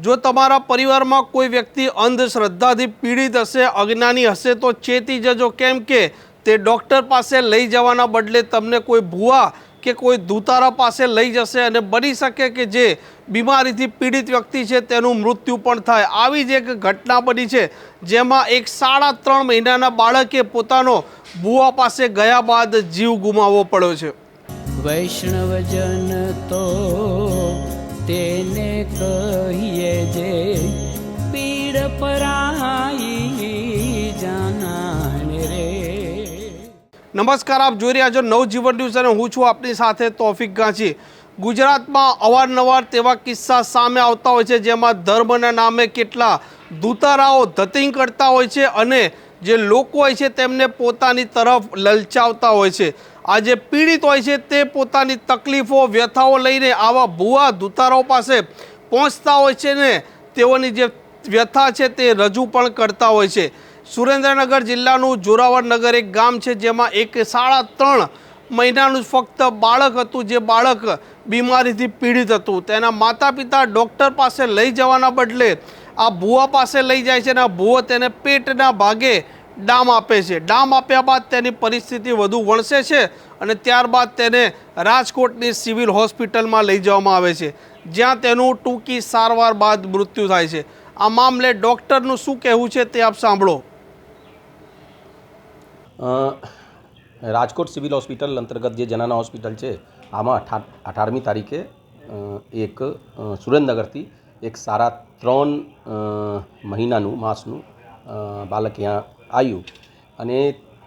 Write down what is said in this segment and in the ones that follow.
જો તમારા પરિવારમાં કોઈ વ્યક્તિ અંધશ્રદ્ધાથી પીડિત હશે, અજ્ઞાની હશે, તો ચેતી જજો. કેમ કે તે ડૉક્ટર પાસે લઈ જવાના બદલે તમને કોઈ ભૂવા કે કોઈ દૂતારા પાસે લઈ જશે અને બની શકે કે જે બીમારીથી પીડિત વ્યક્તિ છે, તેનું મૃત્યુ પણ થાય. આવી જ એક ઘટના બની છે, જેમાં એક સાડા ત્રણ મહિનાના બાળકે પોતાનો ભૂવા પાસે ગયા બાદ જીવ ગુમાવવો પડ્યો છે. વૈષ્ણવજન તો તેને કહીએ જે પીડ પરાઈ જાનાને રે. નમસ્કાર, આપ જોઈ રહ્યા છો નવજીવન ન્યૂઝ અને હું છું આપની સાથે તોફિક ગાંચી. ગુજરાતમાં અવારનવાર તેવા કિસ્સા સામે આવતા હોય છે, જેમાં ધર્મના નામે કેટલા દૂતારાઓ ધતિંગ કરતા હોય છે અને જે લોકો હોય છે તેમને પોતાની તરફ લલચાવતા હોય છે. આ જે પીડિત હોય છે તે પોતાની તકલીફો, વ્યથાઓ લઈને આવા ભૂવા દૂતારાઓ પાસે પહોંચતા હોય છે ને, તેઓની જે વ્યથા છે તે રજૂ પણ કરતા હોય છે. સુરેન્દ્રનગર જિલ્લાનું જોરાવર નગર એક ગામ છે, જેમાં એક સાડા ત્રણ મહિનાનું ફક્ત બાળક હતું, જે બાળક બીમારીથી પીડિત હતું. તેના માતા પિતા ડૉક્ટર પાસે લઈ જવાના બદલે આ ભૂવા પાસે લઈ જાય છે અને આ ભૂવો તેને પેટના ભાગે ડામ આપે છે. ડામ આપ્યા બાદ તેની પરિસ્થિતિ વધુ વણસે છે. અને ત્યારબાદ તેને રાજકોટની સિવિલ હોસ્પિટલમાં લઈ જવામાં આવે છે, જ્યાં તેનું ટૂંકી સારવાર બાદ મૃત્યુ થાય છે. આ મામલે ડૉક્ટરનું શું કહેવું છે તે આપ સાંભળો. રાજકોટ સિવિલ હોસ્પિટલ અંતર્ગત જે જનાના હોસ્પિટલ છે, આમાં અઠા અઢારમી તારીખે એક સુરેન્દ્રનગરથી એક સારા ત્રણ મહિનાનું, માસનું બાળક ત્યાં આવ્યું. અને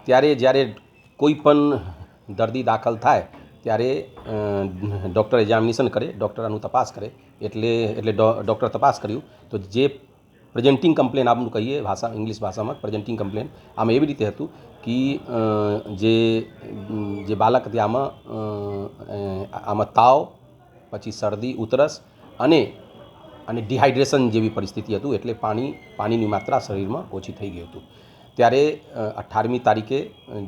ત્યારે જ્યારે કોઈ પણ દર્દી દાખલ થાય ત્યારે ડૉક્ટર એક્ઝામિનેશન કરે ડૉક્ટર આનું તપાસ કરે. એટલે એટલે ડૉક્ટર તપાસ કર્યું. તો જે પ્રેઝન્ટિંગ કમ્પ્લેન આપનું કહીએ, ભાષા ઇંગ્લિશ ભાષામાં પ્રેઝન્ટિંગ કમ્પ્લેન આમ એવી રીતે હતું કે જે જે બાળક હતી, આમાં આમાં તાવ, પછી શરદી ઉતરસ અને અને ડિહાઇડ્રેશન જેવી પરિસ્થિતિ હતું. એટલે પાણી, પાણીની માત્રા શરીરમાં ઓછી થઈ ગઈ હતું. ત્યારે અઠ્ઠારમી તારીખે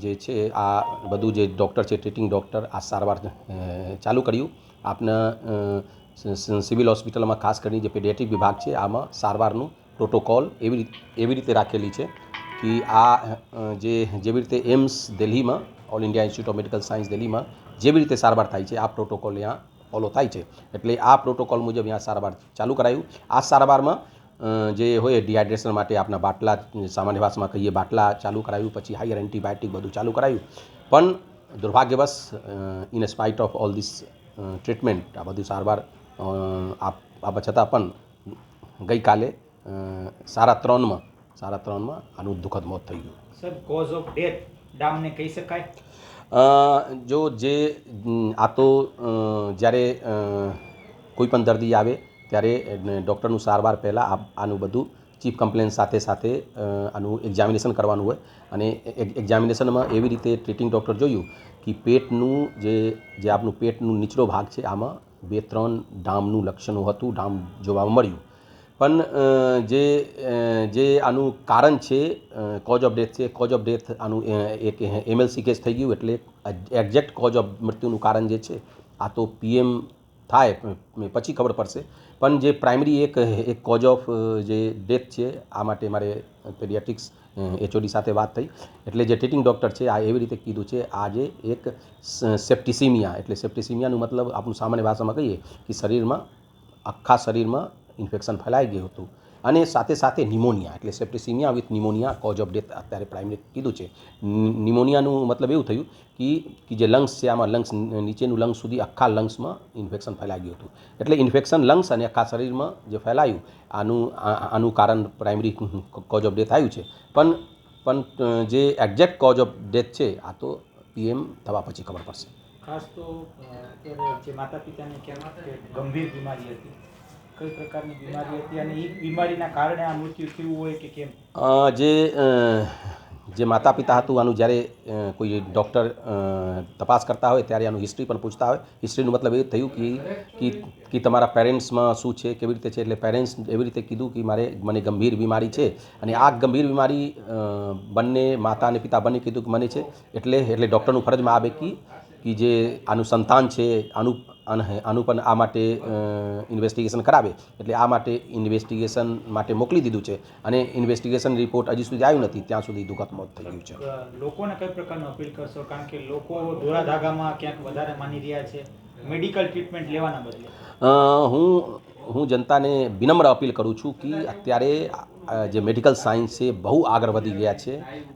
જે છે, આ બધું જે ડૉક્ટર છે, ટ્રીટિંગ ડૉક્ટર, આ સારવાર ચાલુ કર્યું. આપના સિવિલ હોસ્પિટલમાં ખાસ કરીને જે પેડિયાટ્રિક વિભાગ છે, આમાં સારવારનું પ્રોટોકોલ એવી એવી રીતે રાખેલી છે કે આ જે, જેવી રીતે એમ્સ દિલ્હીમાં, all India institute of medical science દિલ્હીમાં જેવી રીતે સારવાર થાય છે, આ પ્રોટોકોલ અહીંયા ફોલો થાય છે. એટલે આ પ્રોટોકોલ મુજબ અહીંયા સારવાર ચાલુ કરાયું. આ સારવારમાં જે હોય ડિહાઇડ્રેશન માટે આપણા બાટલા સામાન્ય ભાષામાં કહીએ બાટલા ચાલુ કરાવ્યું પછી હાયર એન્ટીબાયોટિક બધું ચાલુ કરાવ્યું પણ દુર્ભાગ્યવશ in spite of all this treatment આ બધું સારવાર આપવા છતાં પણ ગઈકાલે સારા સાડા ત્રણમાં સારા ત્રણમાં આનું દુઃખદ મોત થઈ ગયું. સર કોઝ ઓફ ડેથ ડામને કહી શકાય? જો જે આ તો જ્યારે કોઈ પણ દર્દી આવે ત્યારે ડૉક્ટરનું સારવાર પહેલાં આનું બધું ચીફ કમ્પ્લેન સાથે સાથે આનું એક્ઝામિનેશન કરવાનું હોય. અને એક્ઝામિનેશનમાં એવી રીતે ટ્રીટિંગ ડૉક્ટર જોયું કે પેટનું જે જે આપનું પેટનું નીચલો ભાગ છે, આમાં બે, ત્રણ ડામનું લક્ષણો હતું, ડામ જોવા મળ્યું. પણ જે જે આનું કારણ છે કોઝ ઓફ ડેથ છે કોઝ ઓફ ડેથ આનું એક એમએલસી કેસ થઈ ગયું એટલે એક્ઝેક્ટ કોઝ ઓફ મૃત્યુનું કારણ જે છે, આ તો પીએમ થાય પછી ખબર પડશે. પણ જે પ્રાઇમરી એક એક કોઝ ઓફ જે ડેથ છે, આ માટે મારે પેડિયાટ્રિક્સ એચઓડી સાથે વાત થઈ. એટલે જે ટ્રીટિંગ ડૉક્ટર છે, આ એવી રીતે કીધું છે, આજે એક સેપ્ટિસિમિયા એટલે સેપ્ટિસિમિયાનું મતલબ આપણું સામાન્ય ભાષામાં કહીએ કે શરીરમાં, આખા શરીરમાં ઇન્ફેક્શન ફેલાઈ ગયું હતું. અને સાથે સાથે નિમોનિયા, એટલે septicemia with pneumonia cause of death અત્યારે પ્રાઇમરી કીધું છે. નિમોનિયાનું મતલબ એવું થયું કે જે લંગ્સ છે, આમાં લંગ્સ નીચેનું લંગ્સ સુધી આખા લંગ્સમાં ઇન્ફેક્શન ફેલાઈ ગયું હતું. એટલે ઇન્ફેક્શન લંગ્સ અને આખા શરીરમાં જે ફેલાયું, આનું આનું કારણ પ્રાઇમરી કોઝ ઓફ ડેથ આવ્યું છે. પણ પણ જે એક્ઝેક્ટ કોઝ ઓફ ડેથ છે, આ તો પીએમ થવા પછી ખબર પડશે. ખાસ તો જે માતા પિતાને ગંભીર બીમારી હતી. કઈ પ્રકારની બીમારી હતી અને એ બીમારીના કારણે આ મૃત્યુ થયું હોય કે કેમ? જે જે માતા પિતા હતું, આનું જ્યારે કોઈ ડૉક્ટર તપાસ કરતા હોય ત્યારે આનું હિસ્ટ્રી પણ પૂછતા હોય. હિસ્ટ્રીનું મતલબ એ થયું કે કે તમારા પેરેન્ટ્સમાં શું છે, કેવી રીતે છે, એટલે પેરેન્ટ્સ એવી રીતે કીધું કે મારે મને ગંભીર બીમારી છે. અને આ ગંભીર બીમારી બંને માતા અને પિતા બંને કીધું કે મને છે. એટલે એટલે ડૉક્ટરનું ફરજમાં આવે કે જે આનું સંતાન છે, આનું અને આનું પણ આ માટે ઇન્વેસ્ટિગેશન કરાવે. એટલે આ માટે ઇન્વેસ્ટિગેશન માટે મોકલી દીધું છે. અને ઇન્વેસ્ટિગેશન રિપોર્ટ હજી સુધી આવ્યું નથી. ત્યાં સુધી દુઃખદ મોત થઈ ગયું છે. લોકોને કઈ પ્રકારનો અપીલ કરશો? કારણ કે લોકો દોરા ધાગામાં ક્યાંક વધારે માની રહ્યા છે. મેડિકલ ટ્રીટમેન્ટ લેવાના બદલે. હું હું જનતાને વિનમ્ર અપીલ કરું છું કે અત્યારે જે મેડિકલ સાયન્સ છે બહુ આગળ વધી ગયા છે.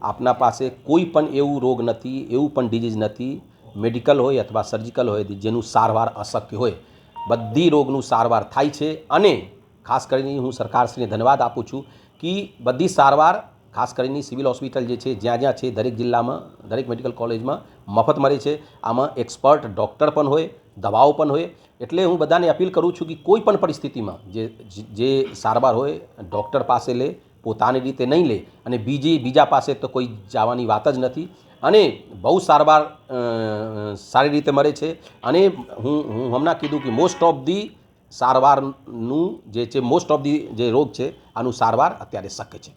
આપના પાસે કોઈ પણ એવું રોગ નથી એવું પણ ડિઝીઝ નથી. મેડિકલ હોય અથવા સર્જિકલ હોય, જેનું સારવાર અશક્ય હોય. બધી રોગનું સારવાર થાય છે અને ખાસ કરીને હું સરકારશ્રીને ધન્યવાદ આપું છું કે બધી સારવાર, ખાસ કરીને સિવિલ હોસ્પિટલ જે છે, જ્યાં જ્યાં છે, દરેક જિલ્લામાં, દરેક મેડિકલ કોલેજમાં મફત મળે છે. આમાં એક્સપર્ટ, ડૉક્ટર પણ હોય, દવાઓ પણ હોય. એટલે હું બધાને અપીલ કરું છું કે કોઈ પણ પરિસ્થિતિમાં જે જે સારવાર હોય, ડૉક્ટર પાસે લે પોતાની રીતે નહીં લે અને બીજી બીજા પાસે તો કોઈ જવાની વાત જ નથી. અને બહુ સારવાર સારી રીતે મળે છે. અને હું હું હમણાં કીધું કે મોસ્ટ ઓફ ધી સારવારનું જે છે મોસ્ટ ઓફ ધી જે રોગ છે, આનું સારવાર અત્યારે શક્ય છે.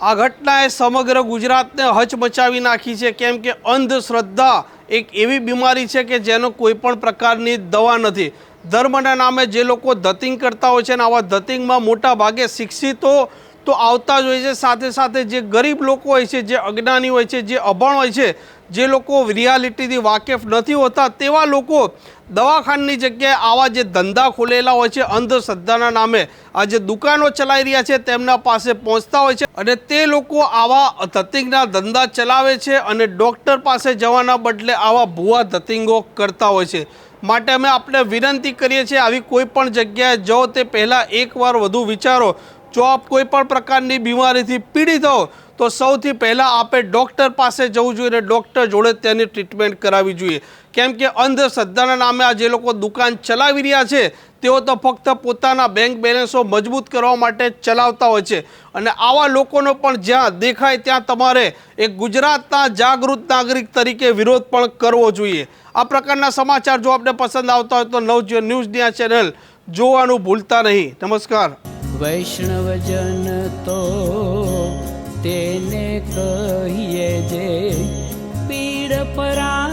આ ઘટનાએ સમગ્ર ગુજરાતને હચમચાવી નાખી છે. કેમ કે અંધશ્રદ્ધા એક એવી બીમારી છે કે જેનો કોઈ પણ પ્રકારની દવા નથી. ધર્મના નામે જે લોકો ધતિંગ કરતા હોય છે અને આવા ધતિંગમાં મોટા ભાગે શિક્ષિતો તો આવતા જ હોય છે. સાથે સાથે જે ગરીબ લોકો હોય છે, જે અજ્ઞાની હોય છે, જે અભણ હોય છે, જે લોકો રિયાલિટીથી વાકેફ નથી હોતા તેવા લોકો દવાખાનાની જગ્યાએ આવા જે ધંધા ખોલેલા હોય છે, અંધશ્રદ્ધાના નામે આ જે દુકાનો ચલાવી રહ્યા છે તેમના પાસે પહોંચતા હોય છે અને તે લોકો આવા ધતિંગના ધંધા ચલાવે છે અને ડૉક્ટર પાસે જવાના બદલે આવા ભૂવા ધતિંગો કરતા હોય છે. માટે અમે આપણે વિનંતી કરીએ છીએ, આવી કોઈ પણ જગ્યાએ જાઓ તે પહેલાં એકવાર વધુ વિચારો. જો આપ કોઈ પણ પ્રકારની બીમારીથી પીડિત હો, તો સૌથી પહેલાં આપે ડૉક્ટર પાસે જવું જોઈએ અને ડૉક્ટર જોડે તેની ટ્રીટમેન્ટ કરાવવી જોઈએ. કેમ કે અંધશ્રદ્ધાના નામે આ જે લોકો દુકાન ચલાવી રહ્યા છે, તેઓ તો ફક્ત પોતાના બેંક બેલેન્સો મજબૂત કરવા માટે ચલાવતા હોય છે. અને આવા લોકોનો પણ જ્યાં દેખાય ત્યાં તમારે એક ગુજરાતના જાગૃત નાગરિક તરીકે વિરોધ પણ કરવો જોઈએ. આ પ્રકારના સમાચાર જો આપને પસંદ આવતા હોય તો નવજીવન ન્યૂઝની આ ચેનલ જોવાનું ભૂલતા નહીં. નમસ્કાર. વૈષ્ણવજન તો તેને કહીએ જે પીડ પરા